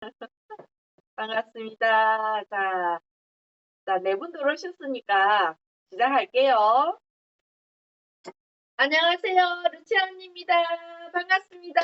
반갑습니다. 자, 자, 네 분 들어오셨으니까 시작할게요. 안녕하세요. 루치언입니다. 반갑습니다.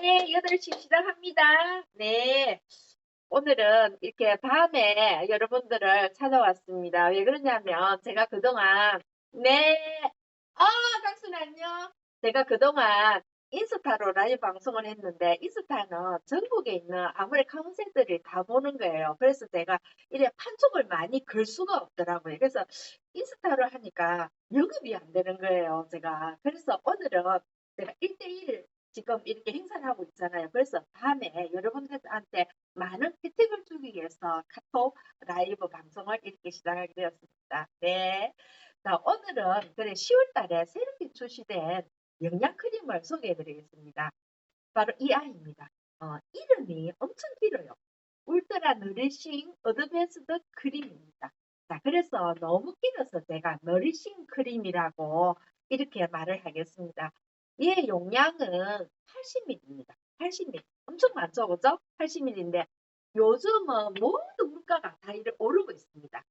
네, 8시 시작합니다. 네. 오늘은 이렇게 밤에 여러분들을 찾아왔습니다. 왜 그러냐면 제가 그동안 네, 아, 강순 안녕. 제가 그동안 인스타로 라이브 방송을 했는데 인스타는 전국에 있는 아무리 카운셀들이 다 보는 거예요. 그래서 제가 이래 판촉을 많이 걸 수가 없더라고요. 그래서 인스타로 하니까 영업이 안 되는 거예요. 제가. 그래서 오늘은 제가 1대1 지금 이렇게 행사를 하고 있잖아요. 그래서 밤에 여러분들한테 많은 혜택을 주기 위해서 카톡 라이브 방송을 이렇게 시작하게 되었습니다. 네. 자, 오늘은 그래 10월 달에 새롭게 출시된 영양 크림을 소개해 드리겠습니다. 바로 이 아이입니다. 어, 이름이 엄청 길어요. 울트라 너리싱 어드밴스드 크림입니다. 자, 그래서 너무 길어서 제가 너리싱 크림이라고 이렇게 말을 하겠습니다. 얘 용량은 80ml입니다. 80ml. 엄청 많죠, 그죠? 80ml인데 요즘은 모든 물가가 다 오르고 있습니다.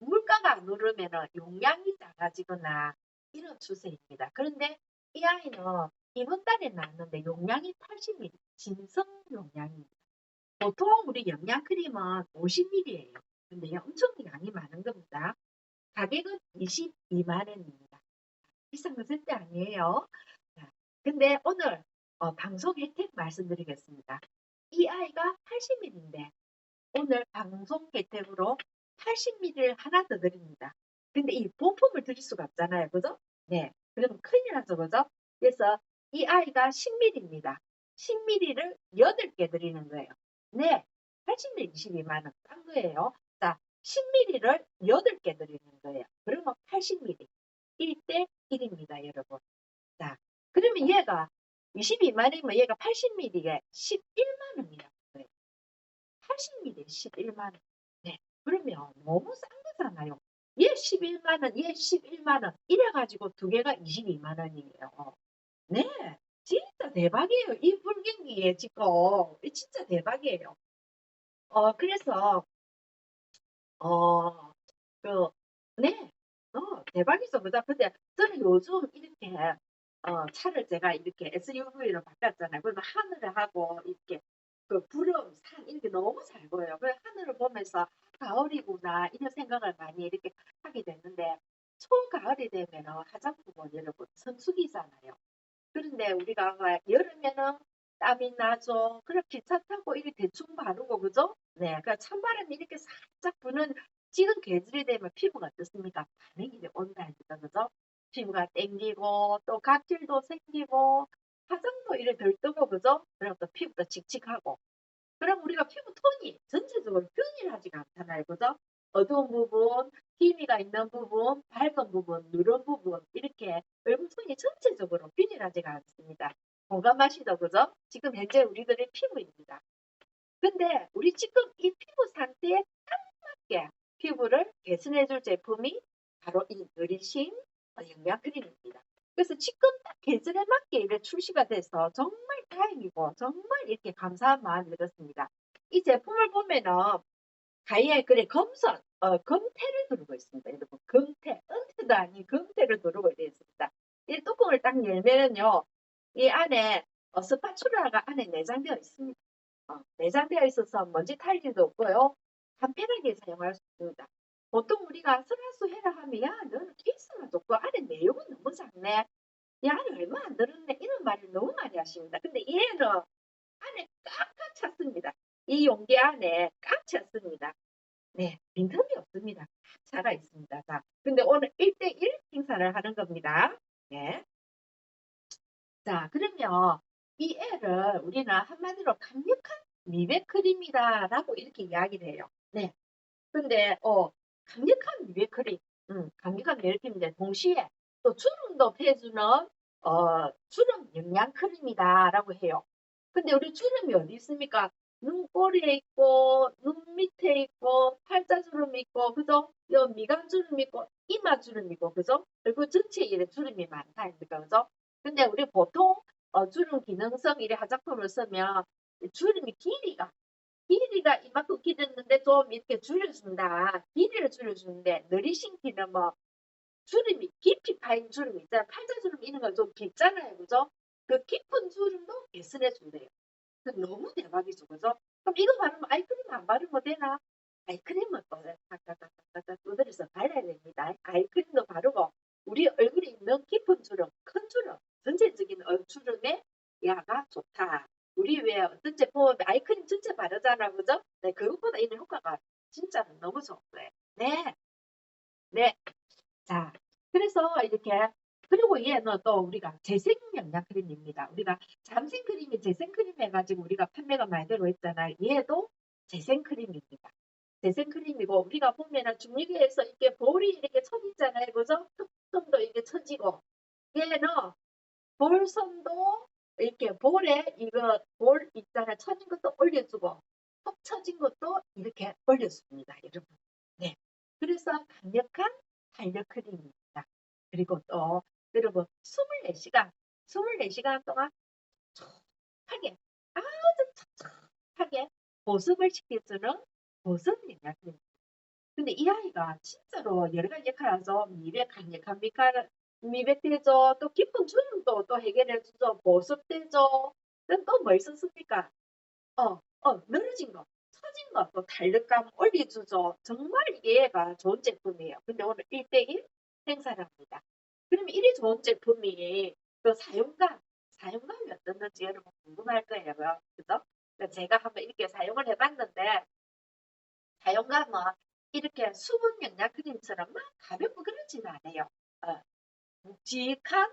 물가가 안 오르면 용량이 작아지거나 이런 추세입니다. 그런데 이 아이는 이번 달에 나왔는데 용량이 80ml, 진성 용량입니다. 보통 우리 영양 크림은 50ml예요. 근데 엄청 양이 많은 겁니다. 가격은 22만 원입니다. 비싼 거 절대 아니에요. 자, 근데 오늘 어, 방송 혜택 말씀드리겠습니다. 이 아이가 80ml인데 오늘 방송 혜택으로 80ml를 하나 더 드립니다. 근데 이 본품을 드릴 수가 없잖아요. 그죠? 네. 그러면 큰일 나죠. 그죠? 그래서 이 아이가 10ml입니다. 10ml를 8개 드리는 거예요. 네. 80ml 22만원 싼 거예요. 자, 10ml를 8개 드리는 거예요. 그러면 80ml. 1대 1입니다, 여러분. 자, 그러면 얘가 22만원이면 얘가 80ml에 11만 원이라는 거예요. 80ml에 11만 원. 네. 그러면 너무 싼 거잖아요. 얘 11만 원, 얘 11만 원. 이래 가지고 두 개가 22만 원이에요. 네. 진짜 대박이에요. 이 불경기에 지금. 진짜 대박이에요. 어, 그래서, 어, 그, 네. 어, 대박이죠. 그죠? 근데 저는 요즘 이렇게, 어, 차를 제가 이렇게 SUV로 바꿨잖아요. 그러면 하늘을 하고, 이렇게, 그 구름, 산, 이렇게 너무 잘 보여요. 그래서 하늘을 보면서, 가을이구나, 이런 생각을 많이 이렇게 하게 됐는데, 초가을이 되면 화장품은 여러분 성수기잖아요. 그런데 우리가 막 여름에는 땀이 나죠. 기차 타고 이렇게 대충 바르고 그죠? 네, 그러니까 찬바람이 이렇게 살짝 부는 지금 계절이 되면 피부가 어떻습니까? 반응이 온다니까 그죠? 피부가 땡기고 또 각질도 생기고 화장도 이래 덜 뜨고 그죠? 그럼 또 피부도 칙칙하고 그럼 우리가 피부 톤이 전체적으로 균일하지가 않잖아요. 그죠? 어두운 부분, 희미가 있는 부분, 밝은 부분, 누런 부분 이렇게 얼굴 톤이 전체적으로 균일하지가 않습니다. 공감하시죠? 그죠? 지금 현재 우리들의 피부입니다. 근데 우리 지금 이 피부 상태에 딱 맞게 피부를 개선해줄 제품이 바로 이 느리신 영양 크림입니다. 그래서 지금 딱 계절에 맞게 이렇게 출시가 돼서 정말 다행이고 정말 이렇게 감사한 마음이 들었습니다. 이 제품을 보면은 가이에 그래 검선, 어, 검태를 두르고 있습니다. 여러분 검태, 은퇴도 아닌 검태를 두르고 있습니다. 이 뚜껑을 딱 열면은요, 이 안에 어, 스파츌라가 안에 내장되어 있습니다. 어, 내장되어 있어서 먼지 탈지도 없고요. 간편하게 사용할 수 있습니다. 보통 우리가 설화수 해라 하면 야 너는 케이스만 좋고 안에 내용은 너무 작네. 야 안에 얼마 안 들었네 이런 말을 너무 많이 하십니다. 근데 얘는 안에 꽉꽉 찼습니다. 이 용기 안에 꽉 찼습니다. 네, 빈틈이 없습니다. 꽉 차가 있습니다. 자, 근데 오늘 1대1 행사를 하는 겁니다. 네. 자, 그러면 이 애를 우리는 한마디로 강력한 미백 크림이다라고 이렇게 이야기를 해요. 네. 근데 어 강력한 미백 크림, 음, 강력한 크림인데 동시에 또 주름도 빼주는 어 주름 영양 크림이다라고 해요. 근데 우리 주름이 어디 있습니까? 눈꼬리에 있고 눈 밑에 있고 팔자주름 있고 그죠? 여 미간주름 있고 이마주름 있고 그죠? 얼굴 전체에 이래 주름이 많다 그러니까 그죠? 근데 우리 보통 어, 주름 기능성 이래 화장품을 쓰면 주름이 길이가 길이가 이만큼 길었는데 좀 이렇게 줄여준다. 길이를 줄여주는데 느리싱키는 뭐 주름이 깊이 파인 주름 있잖아요. 팔자주름 이런 건좀 깊잖아요. 그죠? 그 깊은 주름도 개선해 준대요. 그 너무 대박이죠. 그죠? 그럼 이거 바르면 아이크림 안 바르면 되나? 아이크림은 또 딱딱딱딱딱 두드려서 발라야 됩니다. 아이크림도 바르고 우리 얼굴에 있는 깊은 주름, 큰 주름, 전체적인 얼 주름에 야가 좋다. 우리 왜 어떤 제품 아이크림 전체 바르잖아. 그죠? 네, 그것보다 이런 효과가 진짜로 너무 거예요. 네. 네. 자, 그래서 이렇게 그리고 얘는 또 우리가 재생 영양 크림입니다. 우리가 잠생 크림이 재생 크림 해가지고 우리가 판매가 많이 되고 있잖아요. 얘도 재생 크림입니다. 재생 크림이고 우리가 보면은 중립에서 이렇게 볼이 이렇게 쳐지잖아요. 그죠? 턱선도 이렇게 쳐지고 얘는 볼선도 이렇게 볼에 이거 볼 있잖아요. 쳐진 것도 올려주고 턱 쳐진 것도 이렇게 올려줍니다. 여러분. 네. 그래서 강력한 탄력 크림입니다. 그리고 또 여러분 24시간 24시간 동안 촉촉하게 아주 촉촉하게 보습을 시켜주는 보습 영양입니다. 근데 이 아이가 진짜로 여러 가지 역할을 하죠. 강력한 미백, 미백되죠. 또 깊은 주름도 또 해결해 주죠. 보습되죠. 또뭘 썼습니까? 어, 어, 늘어진 거, 처진 거, 또 탄력감 올려주죠. 정말 얘가 좋은 제품이에요. 근데 오늘 1대1 행사를 합니다. 그러면 이리 좋은 제품이 그 사용감, 사용감이 어떻는지 여러분 궁금할 거예요. 그죠? 그러니까 제가 한번 이렇게 사용을 해봤는데, 사용감은 이렇게 수분 영양 크림처럼 막 가볍고 그렇지는 않아요. 어, 묵직한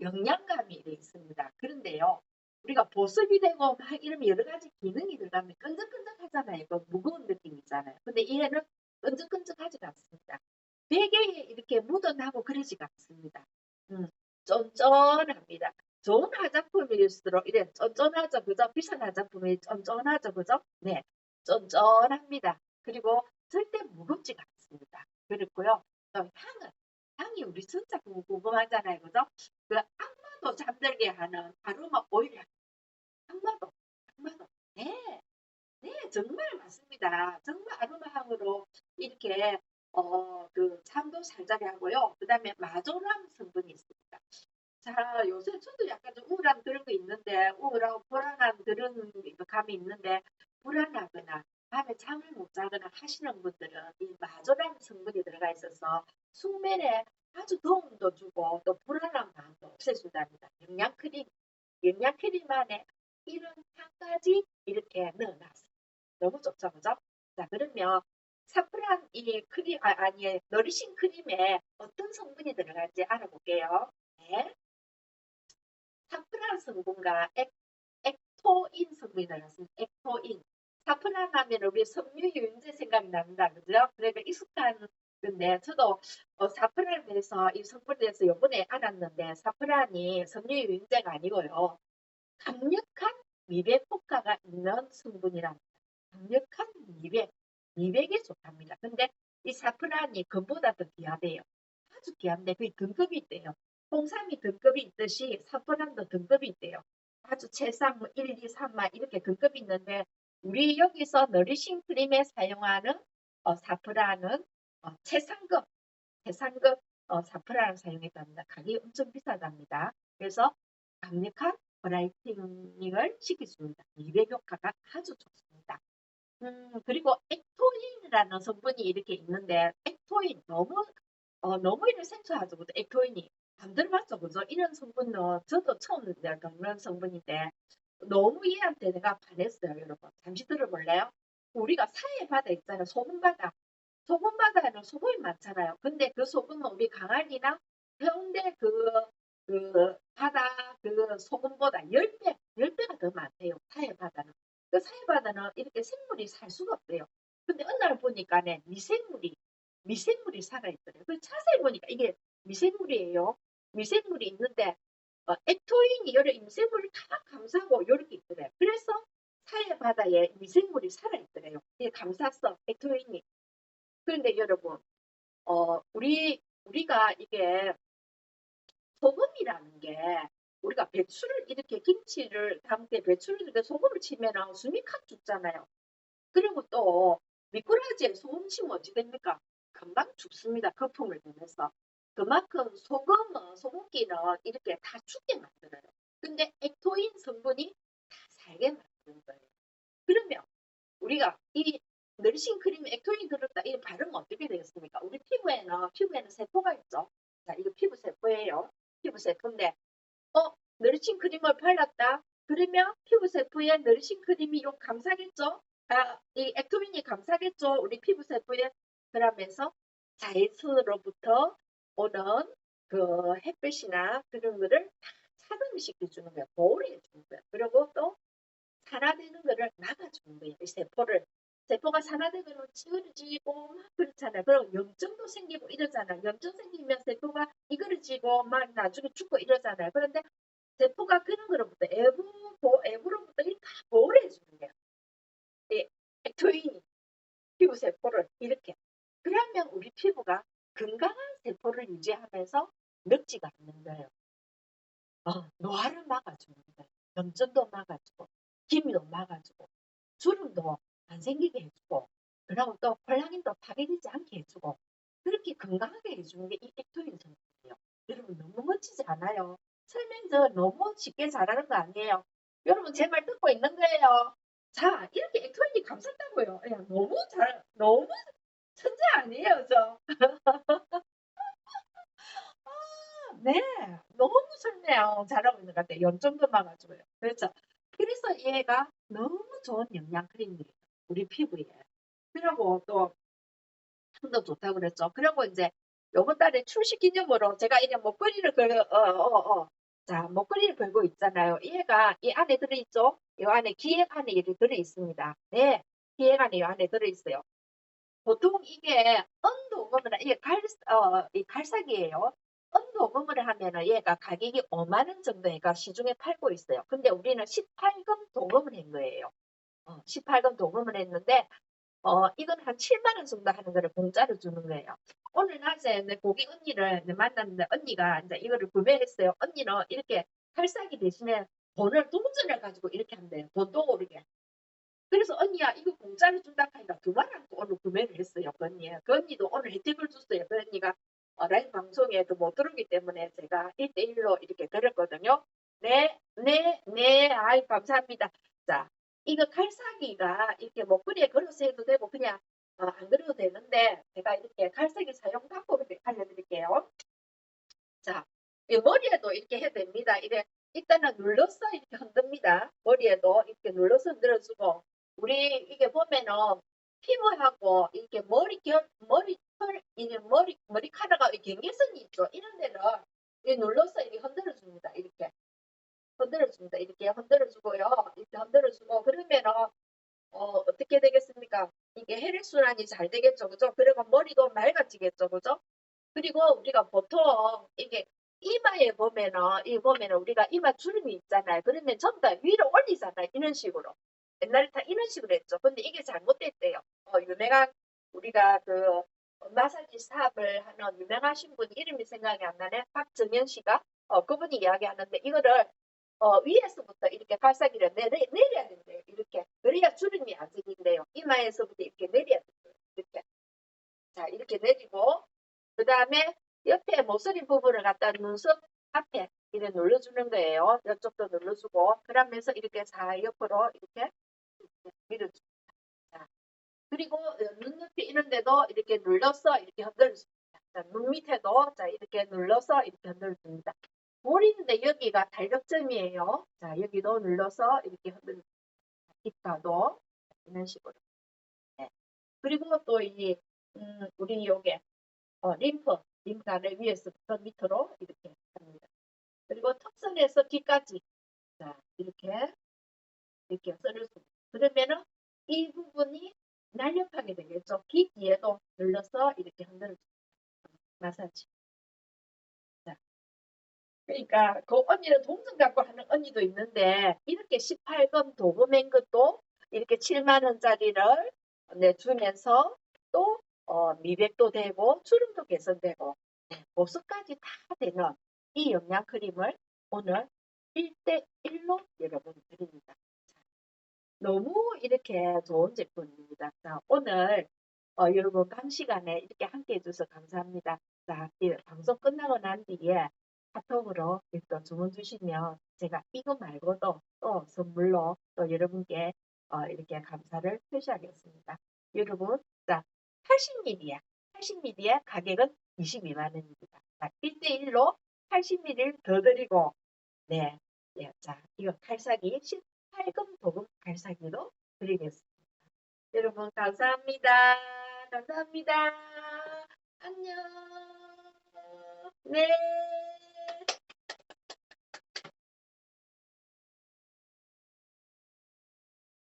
영양감이 돼 있습니다. 그런데요, 우리가 보습이 되고 막 이러면 여러 가지 기능이 들어가면 끈적끈적하잖아요. 그 무거운 느낌이잖아요. 근데 얘는 끈적끈적하지가 않습니다. 베개에 이렇게 묻어나고 그러지가 않습니다. 음, 쫀쫀합니다. 좋은 화장품일수록 이래 쫀쫀하죠, 그죠? 비싼 화장품이 쫀쫀하죠, 그죠? 네, 쫀쫀합니다. 그리고 절대 무겁지가 않습니다. 그렇고요. 또 향은 향이 우리 진짜 궁금하잖아요, 그죠? 그 악마도 잠들게 하는 아로마 오일 향. 악마도, 악마도. 네, 네, 정말 맞습니다. 정말 아로마 향으로 이렇게 어, 그 잠도 잘 자게 하고요. 그 다음에 마조람 성분이 있습니다. 자, 요새 저도 약간 좀 우울한 그런 거 있는데, 우울하고 불안한 그런 감이 있는데, 불안하거나, 밤에 잠을 못 자거나 하시는 분들은 이 마조람 성분이 들어가 있어서 숙면에 아주 도움도 주고 또 불안한 마음도 없애준답니다. 영양 크림, 영양 크림 안에 이런 향까지 이렇게 넣어놨어요. 너무 좋죠, 그죠? 자, 그러면 사프란 이 크림, 아, 아니, 너리신 크림에 어떤 성분이 들어갈지 알아볼게요. 네. 사프란 성분과 액, 액토인 성분이 들어갔습니다. 액토인. 사프란 하면 우리 섬유 유연제 생각이 납니다. 그죠? 그러니까 익숙한 근데 저도 어, 사프란에 대해서 이 성분에 대해서 요번에 알았는데 사프란이 섬유유연제가 아니고요. 강력한 미백 효과가 있는 성분이랍니다. 강력한 미백, 미백에 좋답니다. 근데 이 사프란이 금보다 더 귀하대요. 아주 귀한데 그게 등급이 있대요. 홍삼이 등급이 있듯이 사프란도 등급이 있대요. 아주 최상 뭐 1, 2, 3, 막 이렇게 등급이 있는데 우리 여기서 너리싱 크림에 사용하는 어, 사프란은 어, 최상급, 최상급 어, 사프란을 사용했답니다. 가격이 엄청 비싸답니다. 그래서 강력한 브라이팅을 시켜줍니다. 미백 효과가 아주 좋습니다. 음, 그리고 액토인이라는 성분이 이렇게 있는데 액토인 너무 어, 너무 이런 생소하죠. 액토인이 안 들어봤죠. 그죠? 이런 성분은 저도 처음 겪는 성분인데 너무 얘한테 내가 반했어요. 여러분. 잠시 들어볼래요? 우리가 사해 바다 있잖아요. 소금 바다. 소금 바다에는 소금이 많잖아요. 근데 그 소금은 우리 강안이나 해운대 그, 그 바다 그 소금보다 10배, 10배가 더 많대요. 사해 바다는. 그 사해 바다는 이렇게 생물이 살 수가 없대요. 근데 어느 날 보니까 네, 미생물이, 미생물이 살아있더래요. 그 자세히 보니까 이게 미생물이에요. 미생물이 있는데, 어, 액토인이 여러 미생물을 다 감싸고 이렇게 있더래요. 그래서 사해 바다에 미생물이 살아있더래요. 이게 감쌌어, 액토인이. 그런데 여러분, 어, 우리, 우리가 이게 소금이라는 게 우리가 배추를 이렇게 김치를 담을 때 배추를 이렇게 소금을 치면 숨이 칵 죽잖아요. 그리고 또 미꾸라지에 소금 치면 어찌 됩니까? 금방 죽습니다. 거품을 내면서. 그만큼 소금은 소금기는 이렇게 다 죽게 만들어요. 근데 액토인 성분이 다 살게 만드는 거예요. 그러면 우리가 이 너리신 크림에 액토인이 들었다 이 발음은 어떻게 되겠습니까? 우리 피부에는 피부에는 세포가 있죠. 자, 이거 피부 세포예요. 피부 세포인데 어 너리신 크림을 발랐다. 그러면 피부 세포에 너리신 크림이 좀 감싸겠죠? 아, 이 액토인이 감싸겠죠? 우리 피부 세포에 그러면서 자외선으로부터 오는 그 햇빛이나 그런 거를 다 차단을 시켜 주는 거예요. 보호를 해주는 거예요. 그리고 또 산화되는 거를 막아주는 거예요. 이 세포를. 세포가 산화되면 찌그러지고 막 그렇잖아요. 그럼 염증도 생기고 이러잖아요. 염증 생기면 세포가 이그러지고 막 나중에 죽고 이러잖아요. 그런데 세포가 그런 거로부터 애부, 보, 애부로부터 이렇게 다 보호를 해주는 거예요. 이 액토인이 피부 세포를 이렇게. 그러면 우리 피부가 건강한 세포를 유지하면서 늙지가 않는 거예요. 어, 노화를 막아주는 거예요. 염증도 막아주고, 기미도 막아주고, 주름도 안 생기게 해주고, 그리고 또 콜라겐도 파괴되지 않게 해주고, 그렇게 건강하게 해주는 게 이 액토인 성분이에요. 여러분 너무 멋지지 않아요? 설명 저 너무 쉽게 잘하는 거 아니에요? 여러분 제 말 듣고 있는 거예요. 자, 이렇게 액토인이 감쌌다고요. 야, 너무 잘, 너무 천재 아니에요, 저? 아, 네, 너무 설명 잘하고 있는 것 같아요. 염증도 막아줘요. 그렇죠. 그래서 얘가 너무 좋은 영양 크림이에요. 우리 피부에. 그리고 또 향도 좋다고 그랬죠. 그리고 이제 요번 달에 출시 기념으로 제가 이제 목걸이를 걸 어, 어, 어, 어. 자, 목걸이를 걸고 있잖아요. 얘가 이 안에 들어있죠? 이 안에 기획 안에 이렇게 들어있습니다. 네, 기획 안에 이 안에 들어있어요. 보통 이게 언도금을 이게 갈, 어, 이 갈삭이에요. 언도금을 하면은 얘가 가격이 5만 원 정도가 시중에 팔고 있어요. 근데 우리는 18금 도금을 한 거예요. 어, 18금 도금을 했는데 어, 이건 한 7만 원 정도 하는 거를 공짜로 주는 거예요. 오늘 낮에 내 고기 언니를 만났는데 언니가 이제 이거를 구매했어요. 언니는 이렇게 칼싸기 대신에 돈을 동전을 가지고 이렇게 한대요. 돈도 오르게. 그래서 언니야 이거 공짜로 준다 하니까 두말 안고 오늘 구매를 했어요. 그 언니. 그 언니도 오늘 혜택을 줬어요. 그 언니가 어, 라이브 방송에도 못 들어오기 때문에 제가 1대1로 이렇게 드렸거든요. 네, 네, 네, 아이 감사합니다. 자, 이거 칼싸기가 이렇게 목걸이에 걸어서 해도 되고 그냥 어, 안 그려도 되는데 제가 이렇게 칼싸기 사용 방법을 알려드릴게요. 자, 이 머리에도 이렇게 해도 됩니다. 이래 일단은 눌러서 이렇게 흔듭니다. 머리에도 이렇게 눌러서 흔들어주고 우리 이게 보면은 피부하고 이렇게 머리 결 머리털 이게 머리 머리카락하고 이 경계선이 있죠. 이런 데를 이 눌러서 이렇게 흔들어 줍니다. 이렇게 흔들어 줍니다. 이렇게 흔들어 주고요. 이렇게 흔들어 주고 그러면은 어, 어떻게 되겠습니까? 이게 혈액 순환이 잘 되겠죠. 그죠? 그리고 머리도 맑아지겠죠. 그죠? 그리고 우리가 보통 이게 이마에 보면은 이 보면은 우리가 이마 주름이 있잖아요. 그러면 전부 다 위로 올리잖아요. 이런 식으로. 옛날에 다 이런 식으로 했죠. 근데 이게 잘못됐대요. 어, 유명한 우리가 그 마사지 사업을 하는 유명하신 분 이름이 생각이 안 나네. 박정현 씨가 어, 그분이 이야기하는데 이거를 어, 위에서부터 이렇게 발사기를 내려, 내려야 된대요. 이렇게. 그래야 주름이 안 생긴대요. 이마에서부터 이렇게 내려야 된대요. 이렇게. 자, 이렇게 내리고, 그 다음에 옆에 모서리 부분을 갖다 눈썹 앞에 이렇게 눌러주는 거예요. 이쪽도 눌러주고, 그러면서 이렇게 사 옆으로 이렇게, 이렇게 밀어줍니다. 자, 그리고 눈높이 이런 데도 이렇게 눌러서 이렇게 흔들어줍니다. 자, 눈 밑에도 자, 이렇게 눌러서 이렇게 흔들어줍니다. 볼인데 여기가 달력점이에요. 자, 여기도 눌러서 이렇게 흔들, 기타도 이런 식으로. 네. 그리고 또 이, 음, 우리 요게, 어, 림프, 림프를 위에서부터 밑으로 이렇게 합니다. 그리고 턱선에서 뒤까지, 자, 이렇게, 이렇게 썰어줍니다. 그러면은 이 부분이 날렵하게 되겠죠. 귀 뒤에도 눌러서 이렇게 흔들어줍니다. 마사지. 그러니까 그 언니는 동전 갖고 하는 언니도 있는데 이렇게 18금 도금한 것도 이렇게 7만 원짜리를 내주면서 또 어, 미백도 되고 주름도 개선되고 네, 보습까지 다 되는 이 영양 크림을 오늘 1대1로 여러분 드립니다. 자, 너무 이렇게 좋은 제품입니다. 자, 오늘 어, 여러분 강 시간에 이렇게 함께 해줘서 감사합니다. 자, 이 방송 끝나고 난 뒤에 카톡으로 또 주문 주시면 제가 이거 말고도 또 선물로 또 여러분께 어, 이렇게 감사를 표시하겠습니다. 여러분, 자, 80ml야. 80ml의 가격은 22만 원입니다. 자, 1대1로 80ml를 더 드리고, 네, 예, 자, 이거 칼사기 18금 도금 칼사기로 드리겠습니다. 여러분, 감사합니다. 감사합니다. 안녕. 네.